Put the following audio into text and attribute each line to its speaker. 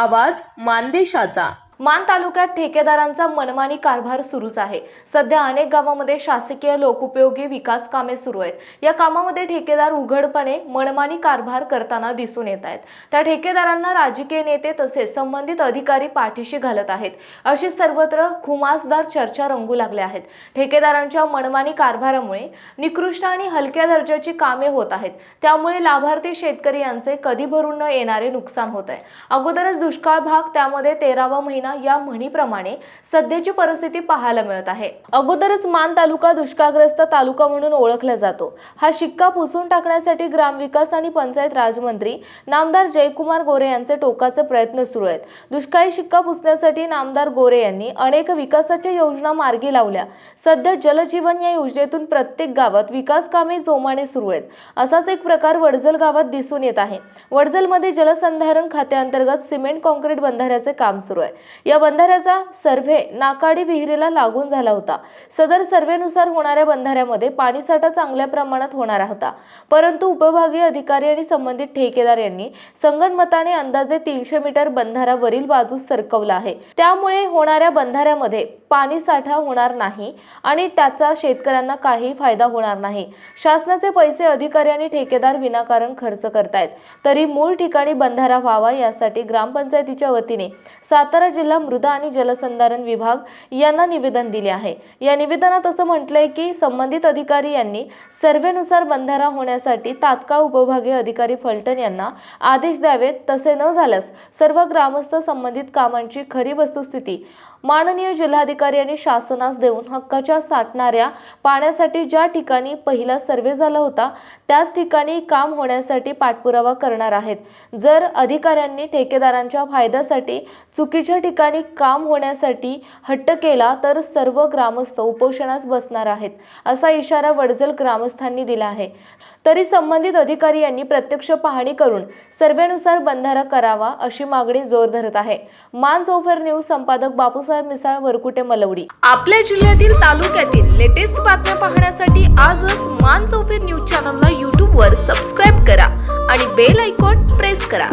Speaker 1: आवाज मानदेशाचा. मान तालुक्यात ठेकेदारांचा मनमानी कारभार सुरूच आहे. सध्या अनेक गावांमध्ये शासकीय लोकउपयोगी विकास कामे सुरू आहेत. या कामामध्ये ठेकेदार उघडपणे मनमानी कारभार करताना दिसून येत आहेत. त्या ठेकेदारांना राजकीय नेते तसेच संबंधित अधिकारी पाठीशी घालत आहेत. अशी सर्वत्र खुमासदार चर्चा रंगू लागल्या आहेत. ठेकेदारांच्या मनमानी कारभारामुळे निकृष्ट आणि हलक्या दर्जाची कामे होत आहेत. त्यामुळे लाभार्थी शेतकरी यांचे कधी भरून न येणारे नुकसान होत आहे. अगोदरच दुष्काळ भाग त्यामध्ये तेरावा महिना या म्हणीप्रमाणे सध्याची परिस्थिती पाहायला मिळत आहे. अगोदरच मान तालुका दुष्काळग्रस्त तालुका म्हणून ओळखला जातो. हा शिक्का पुसून टाकण्यासाठी ग्रामविकास आणि पंचायत राजमंत्री नामदार जयकुमार गोरे यांचे टोकाचे प्रयत्न सुरू आहेत. दुष्काळी शिक्का पुसण्यासाठी नामदार गोरे यांनी अनेक विकासाच्या योजना मार्गी लावल्या. सध्या जलजीवन या योजनेतून प्रत्येक गावात विकास कामे जोमाने सुरू आहेत. असाच एक प्रकार वडजल गावात दिसून येत आहे. वडजलमध्ये जलसंधारण खात्याअंतर्गत सिमेंट कॉन्क्रीट बंधाऱ्याचे काम सुरू आहे. या बंधाऱ्याचा सर्व्हे नाकाडी विहिरीला लागून झाला होता. सदर सर्व्हेनुसार होणाऱ्या बंधाऱ्यामध्ये पाणीसाठा चांगल्या प्रमाणात होणार होता. परंतु उपभागीय अधिकारी आणि संबंधित ठेकेदार यांनी संगणमताने अंदाजे तीनशे मीटर बंधारा वरील बाजूस सरकवला आहे. त्यामुळे होणाऱ्या बंधाऱ्यामध्ये पाणी साठा होणार नाही आणि त्याचा शेतकऱ्यांना काही फायदा होणार नाही. शासनाचे पैसे अधिकारी आणि ठेकेदार विनाकारण खर्च करतायत. तरी मूळ ठिकाणी बंधारा व्हावा यासाठी ग्रामपंचायतीच्या वतीने सातारा जिल्हा मृदा आणि जलसंधारण विभाग यांना निवेदन दिले आहे. या निवेदनात असं म्हटलंय की संबंधित अधिकारी यांनी सर्वेनुसार बंधारा होण्यासाठी तात्काळ उपविभागीय अधिकारी फलटण यांना आदेश द्यावेत. तसे न झाल्यास सर्व ग्रामस्थ संबंधित कामांची खरी वस्तुस्थिती माननीय जिल्हाधिकारी यांनी शासनास देऊन हक्काच्या साठणाऱ्या पाण्यासाठी ज्या ठिकाणी पहिला सर्वे झाला होता त्याच ठिकाणी काम होण्यासाठी पाठपुरावा करणार आहेत. जर अधिकाऱ्यांनी ठेकेदारांच्या फायद्यासाठी चुकीच्या ठिकाणी काम होण्यासाठी हट्ट केला तर सर्व ग्रामस्थ उपोषणास बसणार आहेत असा इशारा वडजल ग्रामस्थांनी दिला आहे. तरी संबंधित अधिकारी यांनी प्रत्यक्ष पाहणी करून सर्वेनुसार बंधारा करावा अशी मागणी जोर धरत आहे. मान चौफर न्यूज संपादक बापूसाहेब मिसाळ वरकुटे मलवडी.
Speaker 2: आपल्या जिल्ह्यातील तालुक्यातील लेटेस्ट बातम्या पाहण्यासाठी आजच मान चौफेर न्यूज चॅनलला यूट्यूबवर सबस्क्राईब करा आणि बेल आयकॉन प्रेस करा.